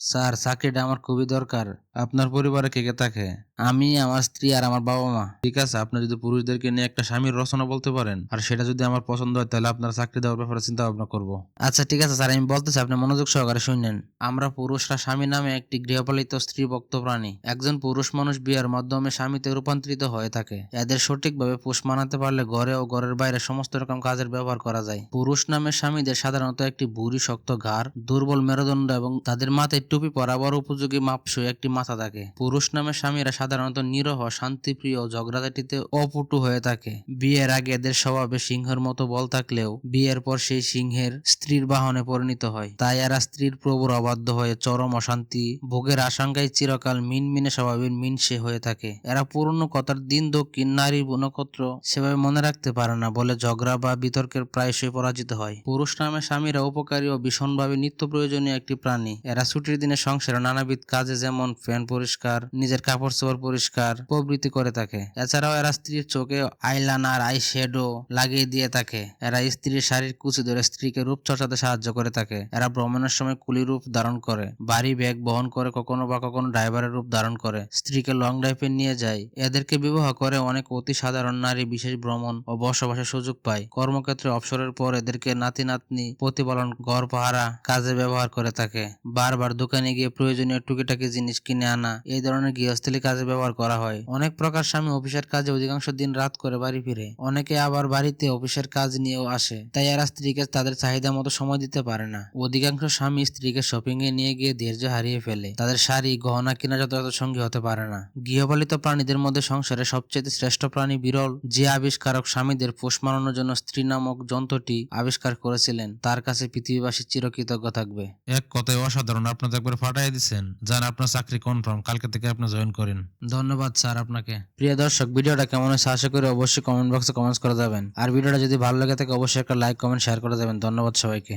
Sir, চাকরিটা আমার খুবই দরকার। আপনার পরিবারে কে কে থাকে? আমি, আমার স্ত্রী আর আমার বাবা মা। ঠিক আছে, আপনি যদি পুরুষদেরকে নিয়ে একটা স্বামীর রচনা বলতে পারেন, আর সেটা যদি আমার পছন্দ হয়, তাহলে আপনার চাকরি দেওয়ার ব্যাপারে চিন্তা ভাবনা করব। আচ্ছা ঠিক আছে, স্যার, আমি বলতেছি, আপনি মনোযোগ সহকারে শুনলেন। আমরা পুরুষরা স্বামী নামে একটি গৃহপালিত স্ত্রী ভক্ত প্রাণী। একজন পুরুষ মানুষ বিয়ের মাধ্যমে স্বামীতে রূপান্তরিত হয়ে থাকে। এদের সঠিকভাবে পোষ মানাতে পারলে ঘরে ও ঘরের বাইরে সমস্ত রকম কাজের ব্যবহার করা যায়। পুরুষ নামের স্বামীদের সাধারণত একটি ভুরি শক্ত ঘাড়, দুর্বল মেরুদণ্ড এবং তাদের মাথায় টুপি পরাবার উপযোগী মাপসই একটি মাথা থাকে। পুরুষ নামের স্বামীরা সাধারণত নিরহ, শান্তিপ্রিয় ঝগড়াঝাটিতে অপটু হয়ে থাকে। বিয়ের আগে এদের স্বভাবে সিংহের মতো বল থাকলেও বিয়ের পর সেই সিংহের স্ত্রীর বাহনে পরিণত হয়। তাই এরা স্ত্রীর প্রভুর অবাধ্য হয়ে চরম অশান্তি, ভোগের আশঙ্কায় চিরকাল মিনমিনে স্বভাবের মিনসে হয়ে থাকে। এরা পুরনো কথার দিন, দক্ষিণ, নারী নক্ষত্র সেভাবে মনে রাখতে পারে না বলে ঝগড়া বা বিতর্কের প্রায়শই পরাজিত হয়। পুরুষ নামে স্বামীরা উপকারী ও ভীষণভাবে নিত্য প্রয়োজনীয় একটি প্রাণী। এরা ছুটির দিনে সংসারে নানাবিধ কাজে যেমন ফ্যান পরিষ্কার, নিজের কাপড় চোপড় পরিষ্কার, প্রভৃতি করে থাকে। এছাড়াও এরা স্ত্রীর চোখে আইলানার আই শ্যাডো লাগিয়ে দিয়ে থাকে। এরা স্ত্রীর শারীর কুচি ধরে স্ত্রীকে রূপচর্চাতে সাহায্য করে থাকে। এরা ভ্রমণের সময় কুলি রূপ ধারণ করে, বাড়ি ব্যাগ বহন করে কখনো বা কখনো ড্রাইভারের রূপ ধারণ করে, স্ত্রীকে লং ড্রাইভে নিয়ে যায়। এদেরকে বিবাহ করে অনেক অতি সাধারণ নারী বিশেষ ভ্রমণ ও বসবাসের সুযোগ পায়। কর্মক্ষেত্রে অবসরের পর এদেরকে নাতি নাতনি প্রতিপালন ঘর পাহারা কাজে ব্যবহার করে থাকে। বারবার দোকানে গিয়ে প্রয়োজনীয় টুকিটাকি জিনিস কিনে আনা, এই ধরনের গৃহস্থলী কাজে ব্যবহার করা হয়। অনেক প্রকার স্বামী অফিসের কাজে অধিকাংশ দিন রাত করে বাড়ি ফিরে। অনেকে আবার বাড়িতে অফিসের কাজ নিয়েও আসে, তাই এরা স্ত্রীকে তাদের চাহিদা মতো সময় দিতে পারে না। অধিকাংশ স্বামী স্ত্রীকে শপিং এ নিয়ে গিয়ে ধৈর্য হারিয়ে ফেলে। তাদের শাড়ি, গহনা কেনা যথাযথ সঙ্গী হতে পারে না। গৃহপালিত প্রাণীদের মধ্যে সংসারে সবচেয়ে শ্রেষ্ঠ প্রাণী বিরল, যে আবিষ্কারক স্বামীদের পোষ মানানোর জন্য স্ত্রী নামক যন্ত্রটি আবিষ্কার করেছিলেন, তার কাছে পৃথিবীবাসী চিরকৃতজ্ঞ থাকবে। এক কথায় অসাধারণ আপনার তো একবার ফাটাই দিচ্ছেন যান, আপনার চাকরি কনফার্ম কালকে থেকে আপনি জয়েন করেন। ধন্যবাদ স্যার আপনাকে। প্রিয় দর্শক, ভিডিওটা কেমন হয়েছে আশা করি অবশ্যই কমেন্ট বক্সে কমেন্টস করে যাবেন। আর ভিডিওটা যদি ভালো লাগে থাকে, অবশ্যই একটা লাইক কমেন্ট শেয়ার করে দেবেন। ধন্যবাদ সবাইকে।